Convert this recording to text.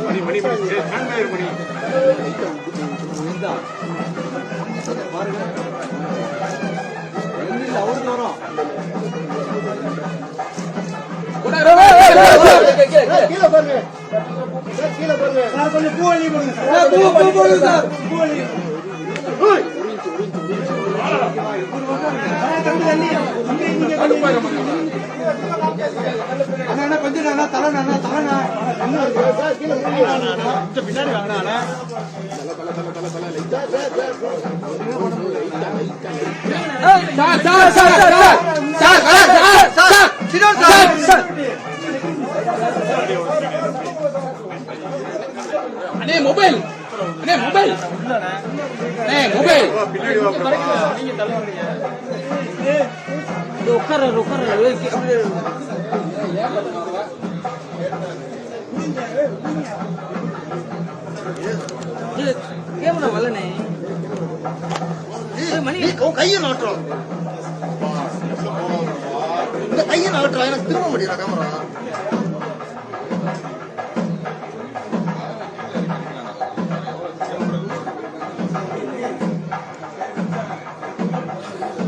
மணி மணி மணி பாருங்க அவருக்கு வரும் கீழே பாருங்க கீழே பாருங்க கொஞ்சம் பூ அள்ளி போடுங்க சார் பூ பூ போடுங்க சார் பூ அள்ளி அண்ணா பின்னாடி வாங்கினா அண்ணே மொபைல் அண்ணே மொபைல் அண்ணே மொபைல் நீங்க பின்னாடி வா bro. உட்கார உட்கார கேமரா வரலனே மணி. உன் கையை நாட்டுறோம் இந்த கையை நாட்டுறோம் எனக்கு திரும்ப முடியல கேமரா.